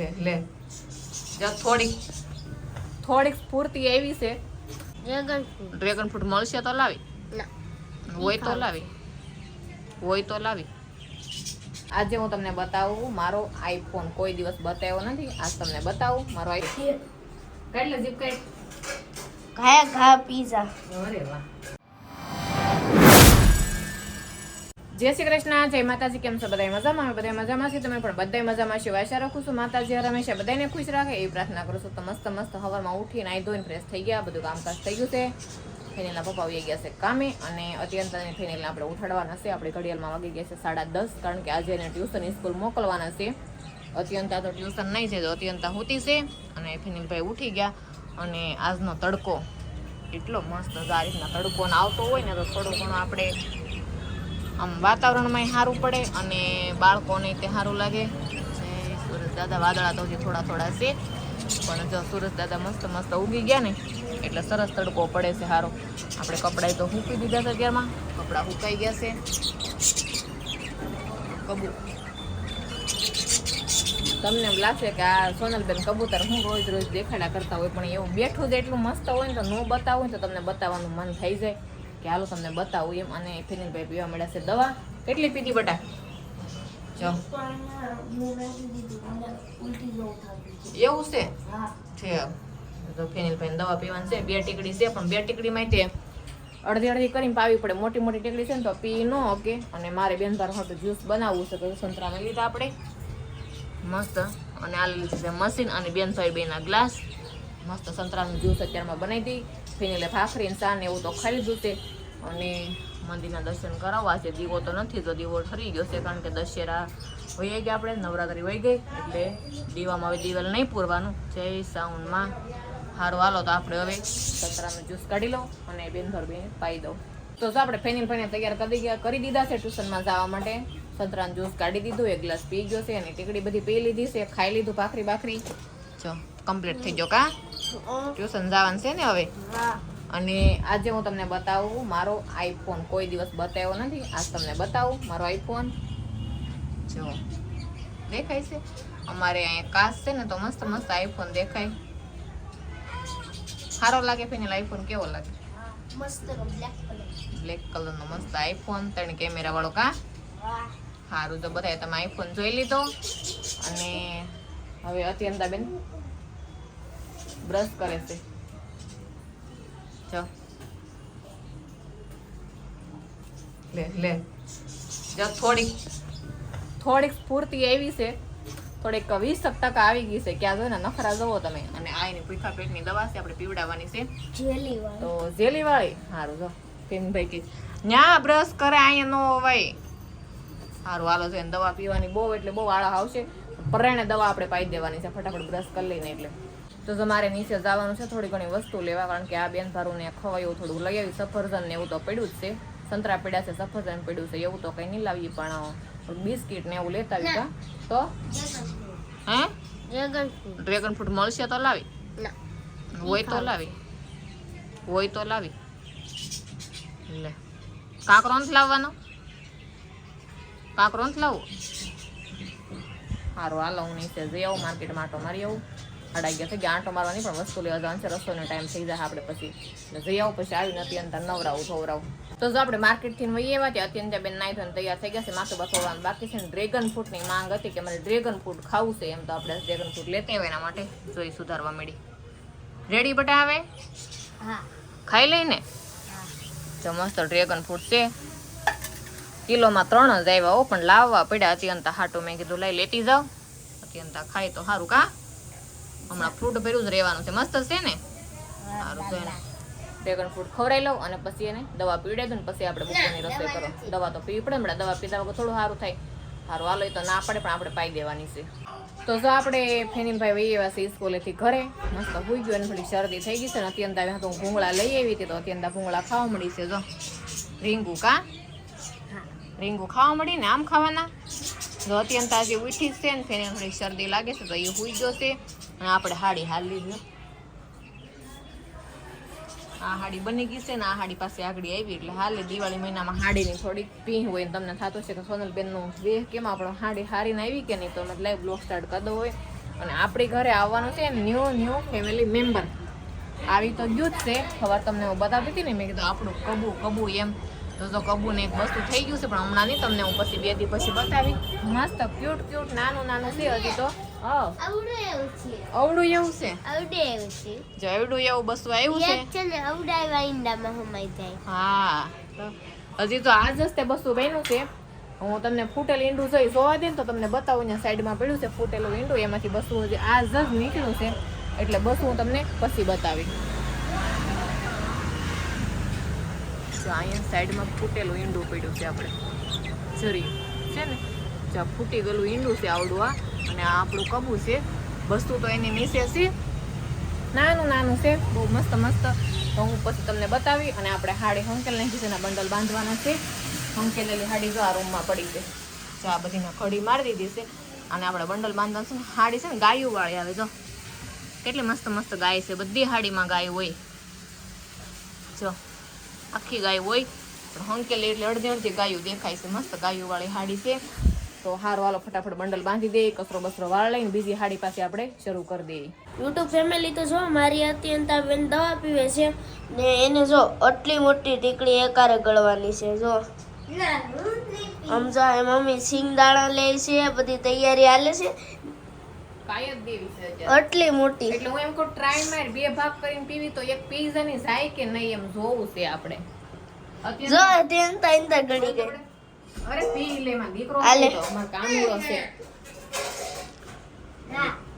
લે લે. જો થોડીક. થોડીક સ્ફૂર્તિ આવી છે. ડ્રેગન ફ્રૂટ ડ્રેગન ફ્રૂટ મળશે તો લાવી. ના. હોય તો લાવી. હોય તો લાવી. આજે હું તમને બતાવું મારો આઈફોન કોઈ દિવસ બતાવ્યો નથી. આજ તમને બતાવું મારો આઈફોન કાઢ લે જીપ કઈ ઘાયા ઘા પીઝા. અરે વાહ. જય શ્રી કૃષ્ણ, જય માતાજી, કેમ છો? બધા મજામાં? બધા મજામાં છીએ. તમે પણ બધા મજામાં છો આશા રાખું છું માતાજી હંમેશા બધાને ખુશ રાખે. એવી પ્રાર્થના કરું છું. તો મસ્ત મસ્ત હવારમાં ઉઠી નાઈ ધોઈને ફ્રેશ થઈ ગયા. બધું કામકાજ થઈ ગયું છે. ફેનિલના પપ્પા આવી ગયા છે કામે અને અત્યંત ફેનિલને આપણે ઉઠાડવાના છે. આપણે ઘડિયાળમાં વાગી ગયા છે સાડા દસ, કારણ કે આજે એને ટ્યુશન સ્કૂલ મોકલવાના છે. અત્યંતા તો ટ્યુશન નહીં છે તો અત્યંતા હોતી છે. અને ફેનિલભાઈ ઉઠી ગયા અને આજનો તડકો એટલો મસ્ત છે. આ રીતના તડકો આવતો હોય ને તો થોડો ઘણો આપણે આમ વાતાવરણમાં સારું પડે અને બાળકોને તે સારું લાગે. સુરત દાદા વાદળા તો હજી થોડા થોડા છે. પણ જો સુરત દાદા મસ્ત મસ્ત ઉગી ગયા ને, એટલે સરસ તડકો પડે છે સારો આપણે કપડાં તો મૂકી દીધા છે અત્યારમાં. કપડાં સુકાઈ ગયા છે. કબૂ તમને એમ લાગશે કે આ સોનલબેન કબૂતર હું રોજ રોજ દેખાડા કરતા હોય, પણ એવું બેઠું જ એટલું મસ્ત હોય ને તો ન બતાવું તો તમને બતાવવાનું મન થઈ જાય. કે હાલો તમને બતાવું એમ અને ફિનિલભાઈ પીવા મળ્યા છે દવા. કેટલી પીધી બટા? જો. એવું છે? છે. તો ફિનિલભાઈ દવા પીવાની છે. બે ટીકડી છે પણ બે ટીકડીમાં તે અડધી અડધી કરીને પાવી પડે. મોટી મોટી ટીકડી છે ને તો પી ન ઓકે અને મારે બેન તાર હતું જ્યુસ બનાવવું છે તો સંતરાને લીધા આપણે. મસ્ત. અને આ લીધી છે મશીન અને બેન સોય બેના ગ્લાસ મસ્ત સંતરાનું જ્યુસ અત્યારમાં બનાવી દી એટલે ભાખરી ને એવું તો ખાઈ લીધું છે. અને મંદિરના દર્શન કરાવવા છે. દીવો તો નથી, તો દીવો ઠરી ગયો છે, કારણ કે દશેરા હોઈએ ગયા આપણે, નવરાત્રી હોઈ ગઈ, એટલે દીવામાં હવે દીવાલ નહીં પૂરવાનું. જય સાઉન્ડમાં સારું હાલો, તો આપણે હવે સંતરાનું જ્યુસ કાઢી લઉં અને બેન ભરબીને પાઈ દઉં. તો આપણે ફેની ફેને તૈયાર કરી ગયા કરી દીધા છે ટ્યુશનમાં જવા માટે. સતરાનું જ્યુસ કાઢી દીધું, એક ગ્લાસ પી ગયો છે અને ટીકડી બધી પી લીધી છે, ખાઈ લીધું ભાખરી ભાખરી જો, કમ્પ્લીટ થઈ ગયો કા? ટ્યુશન જવાનું છે ને હવે? અને આજે હું તમને બતાવું મારો આઈફોન. કોઈ દિવસ બતાવ્યો નથી. આજ તમને બતાવું મારો આઈફોન. જો દેખાય છે? અમારે અહીંયા કાચ છે ને તો મસ્ત મસ્ત આઈફોન દેખાય. સારો લાગે ફેનિલ આઈફોન કેવો લાગે? બ્લેક કલર નો કલરનો મસ્ત આઈફોન. ત્રણ કેમેરા વાળો કા? સારું તો બધા તમે આઈફોન જોઈ લીધો. અને હવે અત્યંતા બેન બ્રશ કરે છે. જો લે લે. જો થોડીક. થોડીક સ્ફૂર્તિ આવી છે. થોડીક વીસ ટકા આવી ગઈ છે. ક્યાં આ જોઈને નખરા જવો તમે. અને આ એની પીઠા પેટની દવા છે આપણે પીવડાવવાની છે. તો જેલી વાળી સારું જો ભાઈ કે ન્યા બ્રશ કરે અહીંયા નો હોય સારું હાલો છે દવા પીવાની બહુ એટલે બહુ આળા આવશે. પરાણે દવા આપણે પાઈ દેવાની છે. ફટાફટ બ્રશ કરી લઈને એટલે. તો તમારે નીચે જવાનું છે થોડી ઘણી વસ્તુ લેવા કારણ કે આ બેન ભારુને ખવાયું થોડું લઈ આવી. સફરજન ને એવું તો પડ્યું જ છે. સંતરા પડ્યા છે સફરજન પડ્યું છે એવું તો કંઈ નહીં લાવી પણ બિસ્કિટ ને એવું લેતા આવી તો? હા? ડ્રેગન ફ્રૂટ મળશે તો લાવી. હોય તો લાવી. હોય તો લાવી. લે. કાંકરો નથી લાવવાનો? કાંકરો નથી લાવવો? સારું હાલો હું નીચે જઈ આવું માર્કેટમાં તો મારી આવું. સાડા ગયા થઈ ગયા આંટો મારવાની પણ વસ્તુ લેવા જવાનું છે. રસોઈનો ટાઈમ થઈ જાય આપણે પછી. જઈ આવું પછી આવીને અત્યંત નવરાવું ધોવરાવું. તો જો આપણે માર્કેટથી વહીએ એવા ત્યાં અત્યંત બેન નાઈ ધોઈને તૈયાર થઈ ગયા છે માથું બસોવાનું બાકી છે ને ડ્રેગન ફ્રૂટની માંગ હતી કે મને ડ્રેગન ફ્રૂટ ખાવું છે એમ તો આપણે ડ્રેગન ફ્રૂટ લેતા આવ્યા એના માટે. જોઈ સુધારવા મળી રેડી બટા આવે હા. ખાઈ લઈને? જો મસ્ત ડ્રેગન ફ્રૂટ છે. કિલોમાં ત્રણ જ આવ્યા હો પણ લાવવા પડ્યા અત્યંત હાટું. મેં કીધું લઈ લેતી જાઓ. અત્યંત ખાય તો સારું કા? હમણાં ફ્રૂટ ભર્યું જ રહેવાનું છે. મસ્ત છે ને? સારું તો એને ડ્રેગન ફ્રૂટ ખવડાવી લઉં અને પછી એને દવા પીવડાવી દઉં ને પછી આપણે બપોરની રસોઈ કરો. દવા તો પીવી પડે હમણાં દવા પીધા વગર થોડું સારું થાય. સારું હાલો એ તો ના પડે પણ આપણે પાઈ દેવાની છે. તો જો આપણે ફેનીભાઈ વહી એવા છે સ્કૂલેથી ઘરે. મસ્ત હોઈ ગયો અને થોડી શરદી થઈ ગઈ છે ને અત્યંત આવ્યા તો હું ભૂંગળા લઈ આવી હતી તો અત્યંત ભૂંગળા ખાવા મળી છે જો. રીંગુ કા? રીંગુ ખાવા મળી ને આમ ખાવાના? જો અત્યંત આજે ઉઠી છે ને ફેને થોડી શરદી લાગે છે તો એ હોઈ ગયો છે. અને આપણે હાડી હાલી લીધી આ હાડી બની ગઈ છે ને આ હાડી પાસે આગળ આવી એટલે હાલે દિવાળી મહિનામાં હાડીની થોડીક પીહ હોય ને તમને થતું છે કે સોનલબેનનું વેહ કેમ આપણો હાડી હારીને આવી કે નહીં તો અમે લાઈવ બ્લોગ સ્ટાર્ટ કરી હોય. અને આપણી ઘરે આવવાનું છે ન્યૂ ન્યૂ ફેમિલી મેમ્બર આવી તો ગયું જ છે. ખબર તમને હું બતાવતી હતી ને મેં કીધું આપણું કબુ કબુ એમ. તો જો કબુને એક વસ્તુ થઈ ગયું છે, પણ હમણાં નહીં તમને હું પછી બે દી પછી બતાવી. મસ્ત ક્યુટ ક્યુટ નાનું નાનું છે હજી તો. આવડે એવું છે. એવું છે? આવડે એવું છે. જો એવડું એવું બસું આવ્યું છે? છે ને આવડાય જાય. હા. હજી તો આજ જ તે બસું બન્યું છે. હું તમને ફૂટેલ ઈંડું જોઈ જોવા દે તો તમને બતાવું અહીંયા સાઈડમાં પડ્યું છે ફૂટેલું ઈંડું એમાંથી બસું હજી આજ જ નીકળ્યું છે. એટલે બસ હું તમને પછી બતાવી જો અહીંયા સાઈડમાં ફૂટેલું ઈંડું પડ્યું છે આપણે. જરી છે ને? જો ફૂટી ગયેલું ઈંડું છે આવડું આ અને આ આપણું કબુ છે. વસ્તુ તો એની નીચે છે. નાનું નાનું છે. બહુ મસ્ત મસ્ત. તો હું પછી તમને બતાવી અને આપણે હાડી હંકેલ નાખી છે એના બંડલ બાંધવાના છે. હંકેલેલી હાડી જો આ રૂમમાં પડી છે. જો આ બધીને કડી મારી દીધી છે. અને આપણે બંડલ બાંધવાનું છે હાડી છે ને ગાયું વાળી આવે જો. કેટલી મસ્ત મસ્ત ગાય છે. બધી હાડીમાં ગાય હોય. જો આખી ગાય હોય. પણ હંકેલી એટલે અડધી અડધી ગાયું દેખાય છે. મસ્ત ગાયું વાળી હાડી છે. તો હારો હાલો ફટાફટ બંડલ બાંધી દઈએ કચરો બસરો વાળ લઈને બીજી હાડી પાસે આપણે શરૂ કરી દઈએ. યુટ્યુબ ફેમિલી તો જો મારી અત્યંતા બેન દવા પીવે છે ને એને જો આટલી મોટી ટીકડી એકારે ગળવાની છે જો. સમજો એ મમ્મી સિંગ દાણા લે છે બધી તૈયારી હાલે છે. આટલી મોટી. એટલે હું એમ કહું ટ્રાય માર બે ભાગ કરીને પીવી તો એક પીઝા ની જાય કે નહીં એમ જોવું છે આપણે. જો અત્યારે તેન તાઈન તા ગળી ગઈ. અરે પી લે માં દીકરો આલે. પી મારો કાનુડો છે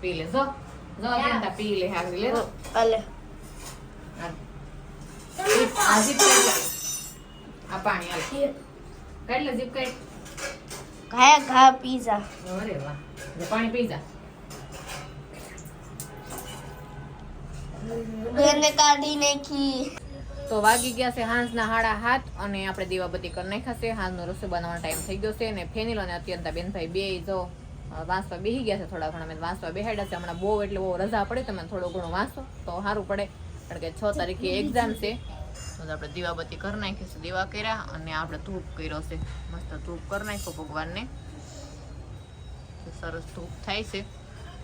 પી લે જો જો અત્યારે પી લે હાગરી લે. હાલે હાલ. જીપ, આ પાણી હાલ કાઢ લે જીપ કાઢ ઘાયા ઘા પીઝા અરે વાહ લે પાણી પી જા બેને કાઢી નાખી તો વાગી ગયા છે હાંસના હાડા હાથ અને આપણે દીવાબત્તી કરી નાખ્યા છે. હાંજનો રસોઈ બનાવવાનો ટાઈમ થઈ ગયો છે અને ફેનિલ અને અત્યંતા બેનભાઈ બે જો વાંસવા બેસી ગયા છે થોડા ઘણા. મેં વાંસવા બેહાડ્યા છે. હમણાં બહુ એટલે બહુ રજા પડે તમે થોડું ઘણું વાંચો તો સારું પડે. કારણ કે છ તારીખે એક્ઝામ છે. તો આપણે દીવાબત્તી કરી નાખી છે, દીવા કર્યા અને આપણે ધૂપ કર્યો છે. મસ્ત ધૂપ કરી નાખ્યો ભગવાનને. સરસ ધૂપ થાય છે.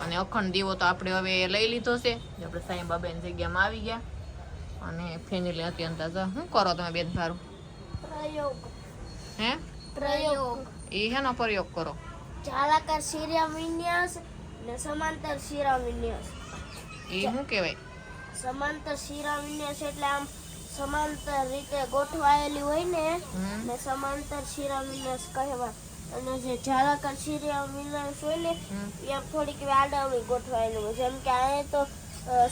અને અખંડ દીવો તો આપણે હવે લઈ લીધો છે. આપણે સાંઈ બાબાની જગ્યામાં આવી ગયા. અને ફેમિલી અત્યંત શું કરો તમે બેન ભારું? પ્રયોગ. હે? પ્રયોગ. એ હેનો પ્રયોગ કરો. ચાલાકાર શિરા વિન્યાસ ને સમાંતર શિરા વિન્યાસ. એ શું કહેવાય? સમાંતર શિરા વિન્યાસ એટલે આમ સમાંતર રીતે ગોઠવાયેલી હોય ને ને સમાંતર શિરા વિન્યાસ કહેવાય. અને જે જાળાકાર શિરા વિન્યાસ હોય ને. એ થોડીક એવી ગોઠવાયેલી હોય. જેમ કે આ તો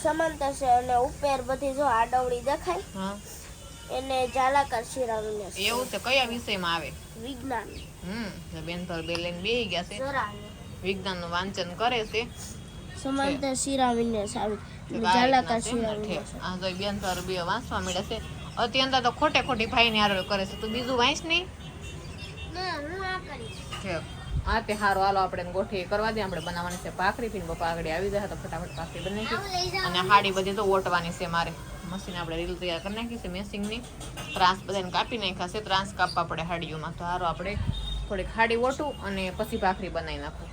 સમાંતર છે અને ઉપર બધી જો આડવડી દેખાય હા. એને જાલાકાર શિરા વિન્યાસ એવું છે? કયા વિષયમાં આવે? વિજ્ઞાન. હમ બેન પર બે લઈને બે ગયા છે. વિજ્ઞાનનું વાંચન કરે છે. સમાંતર શિરા વિન્યાસ આવી. જાલાકાર શિરા વિન્યાસ આ તો બેન પર બે વાંચવા મળે છે. અત્યંત તો ખોટે ખોટી ભાઈને આરો કરે છે. તું બીજું વાંચ નહીં. ના હું આ કરીશ. છે હા તે હારો હાલો આપણે ગોઠવી કરવા દે આપણે બનાવવાની છે ભાખરી પીને બપા આગળ આવી જાય તો ફટાફટ ભાખરી બનાવી દઈએ અને હાડી બધી તો ઓટવાની છે મારે. મશીન આપણે રીલ તૈયાર કરી નાખી છે મેસિંગની ત્રાસ બધાને કાપી નાખ્યા છે ત્રાસ કાપવા પડે હાડીઓમાં. તો હારો આપણે થોડીક હાડી ઓટું અને પછી ભાખરી બનાવી નાખું.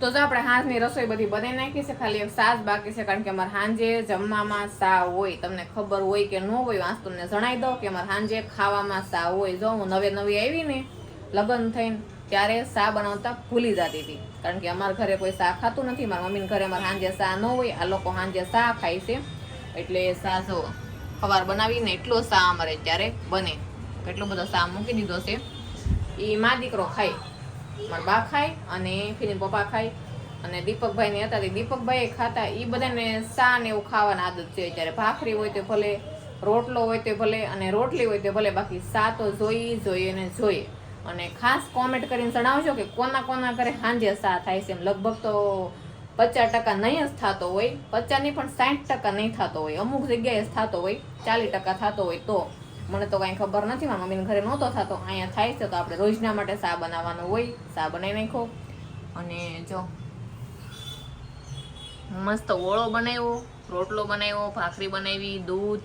તો જો આપણે હાંજની રસોઈ બધી બનાવી નાખી છે ખાલી એક સાસ બાકી છે કારણ કે અમારે હાંજે જમવામાં સા હોય. તમને ખબર હોય કે ન હોય વાંસ તમને જણાવી દઉં કે અમારે હાંજે ખાવામાં સા હોય. જો હું નવે નવી આવી ને લગ્ન થઈને ત્યારે સા બનાવતા ભૂલી જતી હતી. કારણ કે અમારા ઘરે કોઈ સા ખાતું નથી, મારા મમ્મીને ઘરે અમારે સાંજે સા ન હોય, આ લોકો સાંજે સા ખાય છે. એટલે સા જો ખવાર બનાવીને એટલો સા અમારે ત્યારે બને. એટલો બધો શા મૂકી દીધો છે. એ મા દીકરો ખાય. મારા બા ખાય અને ફીની પપ્પા ખાય. અને દીપકભાઈને હતા તે દીપકભાઈએ ખાતા. એ બધાને સા ને એવું ખાવાની આદત છે. જ્યારે ભાખરી હોય તો ભલે, રોટલો હોય તે ભલે અને રોટલી હોય તે ભલે, બાકી સા તો જોઈ જોઈએ ને જોઈએ અને ખાસ કોમેન્ટ કરીને જણાવજો કે કોના કોના ઘરે સાંજે સા થાય છે. એમ લગભગ તો પચાસ ટકા નહીં જ થતો હોય. પચાસ નહીં, પણ સાઠ ટકા નહીં થતો હોય. અમુક જગ્યાએ જ થતો હોય. ચાલીસ ટકા થતો હોય તો. મને તો કાંઈ ખબર નથી, મારા મમ્મીને ઘરે નહોતો થતો. અહીંયા થાય છે તો આપણે રોજના માટે સા બનાવવાનું હોય. સા બનાવી નાખો. અને જો. મસ્ત ઓળો બનાવ્યો, રોટલો બનાવ્યો, ભાખરી બનાવી, દૂધ.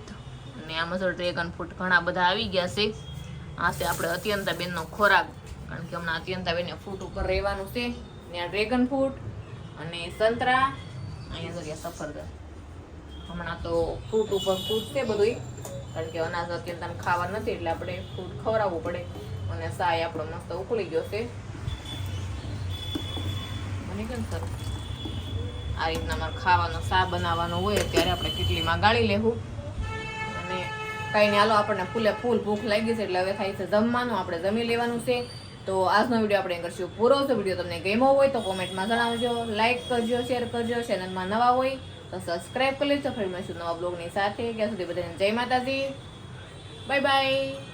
અને આમાં તો ડ્રેગન ફ્રૂટ ઘણા બધા આવી ગયા છે. આ છે આપણે અત્યંતા બેનનો ખોરાક. કારણ કે હમણાં અત્યંતા બેનને ફ્રૂટ ઉપર રહેવાનું છે. આ ડ્રેગન ફ્રૂટ અને સંતરા, અહીંયા જગ્યા સફરજન. હમણાં તો ફ્રૂટ ઉપર ફ્રૂટ છે બધું કારણ કે અનાજ અત્યંતાને ખાવા નથી, એટલે આપણે ફ્રૂટ ખવડાવવું પડે. અને સાય આપણો મસ્ત ઉકળી ગયો છે. બની કેમ સર આ રીતના મારે ખાવાનો સા બનાવવાનો હોય, ત્યારે આપણે કેટલીમાં ગાળી લેવું. કઈ નહીં, હાલો આપણને ફૂલે ફૂલ ભૂખ લાગી છે એટલે હવે થાય છે જમવાનું, આપણે જમી લેવાનું છે. તો આજનો વીડિયો આપણે કરશું પૂરો. છે વીડિયો તમને ગમ્યો હોય તો કોમેન્ટમાં જણાવજો લાઇક કરજો શેર કરજો ચેનલમાં નવા હોય તો સબસ્ક્રાઈબ કરી લેજો. ફરી મળીશું નવા બ્લોગની સાથે. ત્યાં સુધી બધાને જય માતાજી. Bye bye